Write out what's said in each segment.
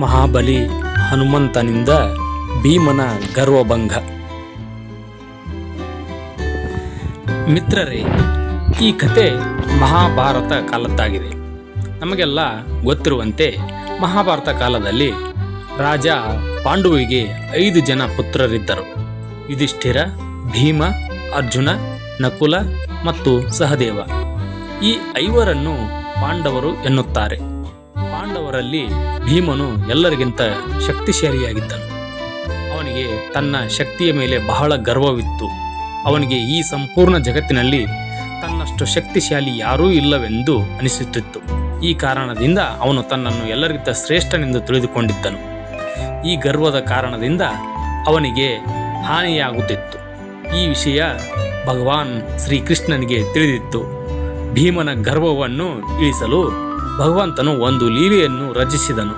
ಮಹಾಬಲಿ ಹನುಮಂತನಿಂದ ಭೀಮನ ಗರ್ವಭಂಗ. ಮಿತ್ರರೇ, ಈ ಕತೆ ಮಹಾಭಾರತ ಕಾಲದ್ದಾಗಿದೆ. ನಮಗೆಲ್ಲ ಗೊತ್ತಿರುವಂತೆ ಮಹಾಭಾರತ ಕಾಲದಲ್ಲಿ ರಾಜ ಪಾಂಡುವಿಗೆ ಐದು ಜನ ಪುತ್ರರಿದ್ದರು. ಯುಧಿಷ್ಠಿರ, ಭೀಮ, ಅರ್ಜುನ, ನಕುಲ ಮತ್ತು ಸಹದೇವ. ಈ ಐವರನ್ನು ಪಾಂಡವರು ಎನ್ನುತ್ತಾರೆ. ಪಾಂಡವರಲ್ಲಿ ಭೀಮನು ಎಲ್ಲರಿಗಿಂತ ಶಕ್ತಿಶಾಲಿಯಾಗಿದ್ದನು. ಅವನಿಗೆ ತನ್ನ ಶಕ್ತಿಯ ಮೇಲೆ ಬಹಳ ಗರ್ವವಿತ್ತು. ಅವನಿಗೆ ಈ ಸಂಪೂರ್ಣ ಜಗತ್ತಿನಲ್ಲಿ ತನ್ನಷ್ಟು ಶಕ್ತಿಶಾಲಿ ಯಾರೂ ಇಲ್ಲವೆಂದು ಅನಿಸುತ್ತಿತ್ತು. ಈ ಕಾರಣದಿಂದ ಅವನು ತನ್ನನ್ನು ಎಲ್ಲರಿಗಿಂತ ಶ್ರೇಷ್ಠನೆಂದು ತಿಳಿದುಕೊಂಡಿದ್ದನು. ಈ ಗರ್ವದ ಕಾರಣದಿಂದ ಅವನಿಗೆ ಹಾನಿಯಾಗುತ್ತಿತ್ತು. ಈ ವಿಷಯ ಭಗವಾನ್ ಶ್ರೀಕೃಷ್ಣನಿಗೆ ತಿಳಿದಿತ್ತು. ಭೀಮನ ಗರ್ವವನ್ನು ಇಳಿಸಲು ಭಗವಂತನು ಒಂದು ಲೀಲೆಯನ್ನು ರಚಿಸಿದನು.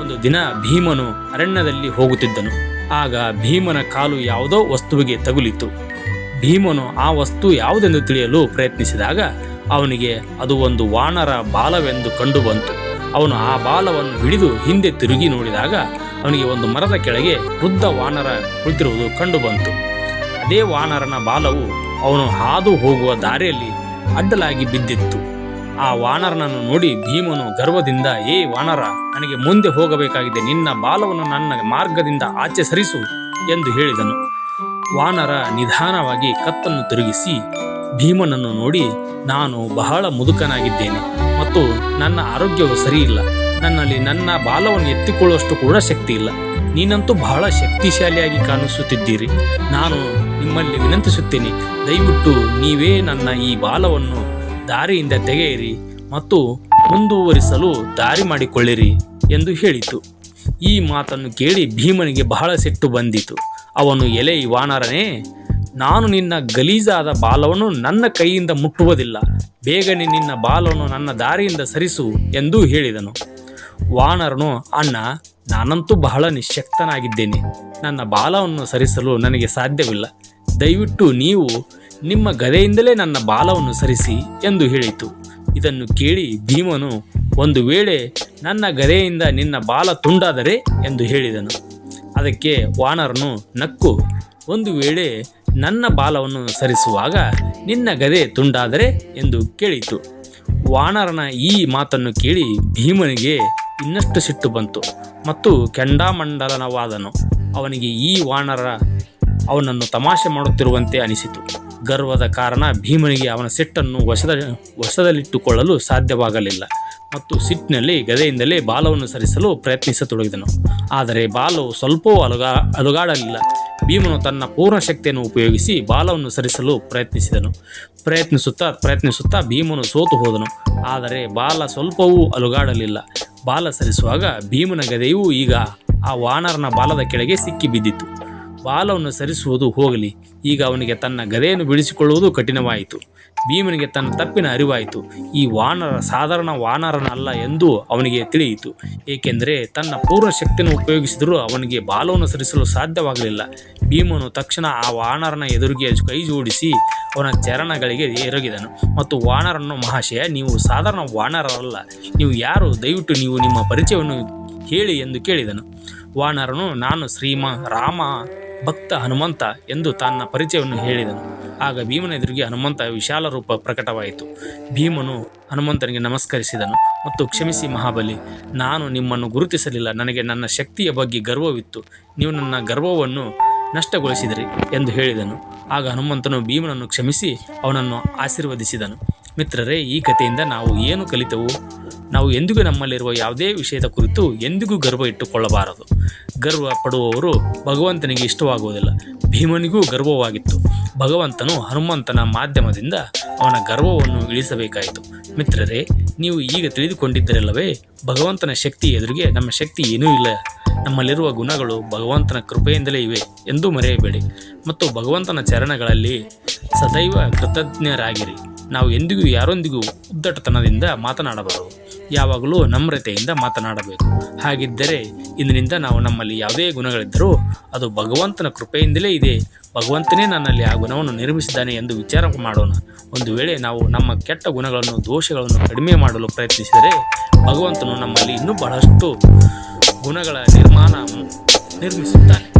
ಒಂದು ದಿನ ಭೀಮನು ಅರಣ್ಯದಲ್ಲಿ ಹೋಗುತ್ತಿದ್ದನು. ಆಗ ಭೀಮನ ಕಾಲು ಯಾವುದೋ ವಸ್ತುವಿಗೆ ತಗುಲಿತು ಭೀಮನು ಆ ವಸ್ತು ಯಾವುದೆಂದು ತಿಳಿಯಲು ಪ್ರಯತ್ನಿಸಿದಾಗ ಅವನಿಗೆ ಅದು ಒಂದು ವಾನರ ಬಾಲವೆಂದು ಕಂಡುಬಂತು ಅವನು ಆ ಬಾಲವನ್ನು ಹಿಡಿದು ಹಿಂದೆ ತಿರುಗಿ ನೋಡಿದಾಗ ಅವನಿಗೆ ಒಂದು ಮರದ ಕೆಳಗೆ ವೃದ್ಧ ವಾನರ ಕುಳಿತಿರುವುದು ಕಂಡುಬಂತು ಅದೇ ವಾನರನ ಬಾಲವು ಅವನು ಹಾದು ಹೋಗುವ ದಾರಿಯಲ್ಲಿ ಅಡ್ಡಲಾಗಿ ಬಿದ್ದಿತ್ತು. ಆ ವಾನರನನ್ನು ನೋಡಿ ಭೀಮನು ಗರ್ವದಿಂದ, ಏ ವಾನರ, ನನಗೆ ಮುಂದೆ ಹೋಗಬೇಕಾಗಿದೆ. ನಿನ್ನ ಬಾಲವನ್ನು ನನ್ನ ಮಾರ್ಗದಿಂದ ಆಚೆ ಸರಿಸು ಎಂದು ಹೇಳಿದನು. ವಾನರ ನಿಧಾನವಾಗಿ ಕತ್ತನ್ನು ತಿರುಗಿಸಿ ಭೀಮನನ್ನು ನೋಡಿ, ನಾನು ಬಹಳ ಮುದುಕನಾಗಿದ್ದೇನೆ ಮತ್ತು ನನ್ನ ಆರೋಗ್ಯವು ಸರಿಯಿಲ್ಲ. ನನ್ನಲ್ಲಿ ನನ್ನ ಬಾಲವನ್ನು ಎತ್ತಿಕೊಳ್ಳುವಷ್ಟು ಕೂಡ ಶಕ್ತಿ ಇಲ್ಲ. ನೀನಂತೂ ಬಹಳ ಶಕ್ತಿಶಾಲಿಯಾಗಿ ಕಾಣಿಸುತ್ತಿದ್ದೀರಿ. ನಾನು ನಿಮ್ಮಲ್ಲಿ ವಿನಂತಿಸುತ್ತೇನೆ, ದಯವಿಟ್ಟು ನೀವೇ ನನ್ನ ಈ ಬಾಲವನ್ನು ದಾರಿಯಿಂದ ತೆಗೆಯಿರಿ ಮತ್ತು ಮುಂದುವರಿಸಲು ದಾರಿ ಮಾಡಿಕೊಳ್ಳಿರಿ ಎಂದು ಹೇಳಿತು. ಈ ಮಾತನ್ನು ಕೇಳಿ ಭೀಮನಿಗೆ ಬಹಳ ಸಿಟ್ಟು ಬಂದಿತು. ಅವನು, ಎಲೆ ವಾನರನೇ, ನಾನು ನಿನ್ನ ಗಲೀಜಾದ ಬಾಲವನ್ನು ನನ್ನ ಕೈಯಿಂದ ಮುಟ್ಟುವುದಿಲ್ಲ. ಬೇಗನೆ ನಿನ್ನ ಬಾಲವನ್ನು ನನ್ನ ದಾರಿಯಿಂದ ಸರಿಸು ಎಂದು ಹೇಳಿದನು. ವಾನರನು, ಅಣ್ಣ, ನಾನಂತೂ ಬಹಳ ನಿಶಕ್ತನಾಗಿದ್ದೇನೆ ನನ್ನ ಬಾಲವನ್ನು ಸರಿಸಲು ನನಗೆ ಸಾಧ್ಯವಿಲ್ಲ. ದಯವಿಟ್ಟು ನೀವು ನಿಮ್ಮ ಗದೆಯಿಂದಲೇ ನನ್ನ ಬಾಲವನ್ನು ಸರಿಸಿ ಎಂದು ಹೇಳಿತು. ಇದನ್ನು ಕೇಳಿ ಭೀಮನು ಒಂದು ವೇಳೆ ನನ್ನ ಗದೆಯಿಂದ ನಿನ್ನ ಬಾಲ ತುಂಡಾದರೆ ಎಂದು ಹೇಳಿದನು. ಅದಕ್ಕೆ ವಾನರನು ನಕ್ಕು, ಒಂದು ವೇಳೆ ನನ್ನ ಬಾಲವನ್ನು ಸರಿಸುವಾಗ ನಿನ್ನ ಗದೆ ತುಂಡಾದರೆ ಎಂದು ಕೇಳಿತು. ವಾನರನ ಈ ಮಾತನ್ನು ಕೇಳಿ ಭೀಮನಿಗೆ ಇನ್ನಷ್ಟು ಸಿಟ್ಟು ಬಂತು ಮತ್ತು ಕೆಂಡಾಮಂಡಲನವಾದನು. ಅವನಿಗೆ ಈ ವಾನರ ಅವನನ್ನು ತಮಾಷೆ ಮಾಡುತ್ತಿರುವಂತೆ ಅನಿಸಿತು. ಗರ್ವದ ಕಾರಣ ಭೀಮನಿಗೆ ಅವನ ಸಿಟ್ಟನ್ನು ವಶದ ವಶದಲ್ಲಿಟ್ಟುಕೊಳ್ಳಲು ಸಾಧ್ಯವಾಗಲಿಲ್ಲ ಮತ್ತು ಸಿಟ್ಟಿನಲ್ಲಿ ಗದೆಯಿಂದಲೇ ಬಾಲವನ್ನು ಸರಿಸಲು ಪ್ರಯತ್ನಿಸತೊಡಗಿದನು. ಆದರೆ ಬಾಲವು ಸ್ವಲ್ಪವೂ ಅಲುಗಾ, ಅಲುಗಾಡಲಿಲ್ಲ. ಭೀಮನು ತನ್ನ ಪೂರ್ಣ ಶಕ್ತಿಯನ್ನು ಉಪಯೋಗಿಸಿ ಬಾಲವನ್ನು ಸರಿಸಲು ಪ್ರಯತ್ನಿಸಿದನು. ಪ್ರಯತ್ನಿಸುತ್ತಾ ಪ್ರಯತ್ನಿಸುತ್ತಾ ಭೀಮನು ಸೋತು ಹೋದನು. ಆದರೆ ಬಾಲ ಸ್ವಲ್ಪವೂ ಅಲುಗಾಡಲಿಲ್ಲ. ಬಾಲ ಸರಿಸುವಾಗ ಭೀಮನ ಗದೆಯೂ ಈಗ ಆ ವಾನರನ ಬಾಲದ ಕೆಳಗೆ ಸಿಕ್ಕಿ ಬಿದ್ದಿತು ಬಾಲವನ್ನು ಸರಿಸುವುದು ಹೋಗಲಿ. ಈಗ ಅವನಿಗೆ ತನ್ನ ಗದೆಯನ್ನು ಬಿಡಿಸಿಕೊಳ್ಳುವುದು ಕಠಿಣವಾಯಿತು. ಭೀಮನಿಗೆ ತನ್ನ ತಪ್ಪಿನ ಅರಿವಾಯಿತು. ಈ ವಾನರ ಸಾಧಾರಣ ವಾನರನಲ್ಲ ಎಂದು ಅವನಿಗೆ ತಿಳಿಯಿತು. ಏಕೆಂದರೆ ತನ್ನ ಪೂರ್ಣ ಶಕ್ತಿಯನ್ನು ಉಪಯೋಗಿಸಿದರೂ ಅವನಿಗೆ ಬಾಲವನ್ನು ಸರಿಸಲು ಸಾಧ್ಯವಾಗಲಿಲ್ಲ. ಭೀಮನು ತಕ್ಷಣ ಆ ವಾನರನ ಎದುರಿಗೆ ಕೈ ಜೋಡಿಸಿ ಅವನ ಚರಣಗಳಿಗೆ ಎರಗಿದನು. ಮತ್ತು ವಾನರನ್ನು ಮಹಾಶಯ, ನೀವು ಸಾಧಾರಣ ವಾನರರಲ್ಲ. ನೀವು ಯಾರು? ದಯವಿಟ್ಟು ನೀವು ನಿಮ್ಮ ಪರಿಚಯವನ್ನು ಹೇಳಿ ಎಂದು ಕೇಳಿದನು. ವಾನರನು, ನಾನು ಶ್ರೀಮ, ರಾಮ ಭಕ್ತ ಹನುಮಂತ ಎಂದು ತನ್ನ ಪರಿಚಯವನ್ನು ಹೇಳಿದನು. ಆಗ ಭೀಮನ ಎದುರಿಗೆ ಹನುಮಂತ ವಿಶಾಲ ರೂಪ ಪ್ರಕಟವಾಯಿತು. ಭೀಮನು ಹನುಮಂತನಿಗೆ ನಮಸ್ಕರಿಸಿದನು ಮತ್ತು ಕ್ಷಮಿಸಿ ಮಹಾಬಲಿ, ನಾನು ನಿಮ್ಮನ್ನು ಗುರುತಿಸಲಿಲ್ಲ. ನನಗೆ ನನ್ನ ಶಕ್ತಿಯ ಬಗ್ಗೆ ಗರ್ವವಿತ್ತು. ನೀವು ನನ್ನ ಗರ್ವವನ್ನು ನಷ್ಟಗೊಳಿಸಿದಿರಿ ಎಂದು ಹೇಳಿದನು. ಆಗ ಹನುಮಂತನು ಭೀಮನನ್ನು ಕ್ಷಮಿಸಿ ಅವನನ್ನು ಆಶೀರ್ವದಿಸಿದನು. ಮಿತ್ರರೇ, ಈ ಕಥೆಯಿಂದ ನಾವು ಏನು ಕಲಿತೆವು? ನಾವು ಎಂದಿಗೂ ನಮ್ಮಲ್ಲಿರುವ ಯಾವುದೇ ವಿಷಯದ ಕುರಿತು ಎಂದಿಗೂ ಗರ್ವ ಇಟ್ಟುಕೊಳ್ಳಬಾರದು. ಗರ್ವ ಪಡುವವರು ಭಗವಂತನಿಗೆ ಇಷ್ಟವಾಗುವುದಿಲ್ಲ. ಭೀಮನಿಗೂ ಗರ್ವವಾಗಿತ್ತು. ಭಗವಂತನು ಹನುಮಂತನ ಮಾಧ್ಯಮದಿಂದ ಅವನ ಗರ್ವವನ್ನು ಇಳಿಸಬೇಕಾಯಿತು. ಮಿತ್ರರೇ, ನೀವು ಈಗ ತಿಳಿದುಕೊಂಡಿದ್ದರಲ್ಲವೇ, ಭಗವಂತನ ಶಕ್ತಿ ಎದುರಿಗೆ ನಮ್ಮ ಶಕ್ತಿ ಏನೂ ಇಲ್ಲ. ನಮ್ಮಲ್ಲಿರುವ ಗುಣಗಳು ಭಗವಂತನ ಕೃಪೆಯಿಂದಲೇ ಇವೆ ಎಂದು ಮರೆಯಬೇಡಿ. ಮತ್ತು ಭಗವಂತನ ಚರಣಗಳಲ್ಲಿ ಸದೈವ ಕೃತಜ್ಞರಾಗಿರಿ. ನಾವು ಎಂದಿಗೂ ಯಾರೊಂದಿಗೂ ಉದ್ದಟತನದಿಂದ ಮಾತನಾಡಬಾರದು. ಯಾವಾಗಲೂ ನಮ್ರತೆಯಿಂದ ಮಾತನಾಡಬೇಕು. ಹಾಗಿದ್ದರೆ ಇಂದಿನಿಂದ ನಾವು ನಮ್ಮಲ್ಲಿ ಯಾವುದೇ ಗುಣಗಳಿದ್ದರೂ ಅದು ಭಗವಂತನ ಕೃಪೆಯಿಂದಲೇ ಇದೆ. ಭಗವಂತನೇ ನನ್ನಲ್ಲಿ ಆ ಗುಣವನ್ನು ನಿರ್ಮಿಸಿದ್ದಾನೆ ಎಂದು ವಿಚಾರ ಮಾಡೋಣ. ಒಂದು ವೇಳೆ ನಾವು ನಮ್ಮ ಕೆಟ್ಟ ಗುಣಗಳನ್ನು, ದೋಷಗಳನ್ನು ಕಡಿಮೆ ಮಾಡಲು ಪ್ರಯತ್ನಿಸಿದರೆ ಭಗವಂತನು ನಮ್ಮಲ್ಲಿ ಇನ್ನೂ ಬಹಳಷ್ಟು ಗುಣಗಳ ನಿರ್ಮಾಣ ನಿರ್ಮಿಸುತ್ತಾನೆ.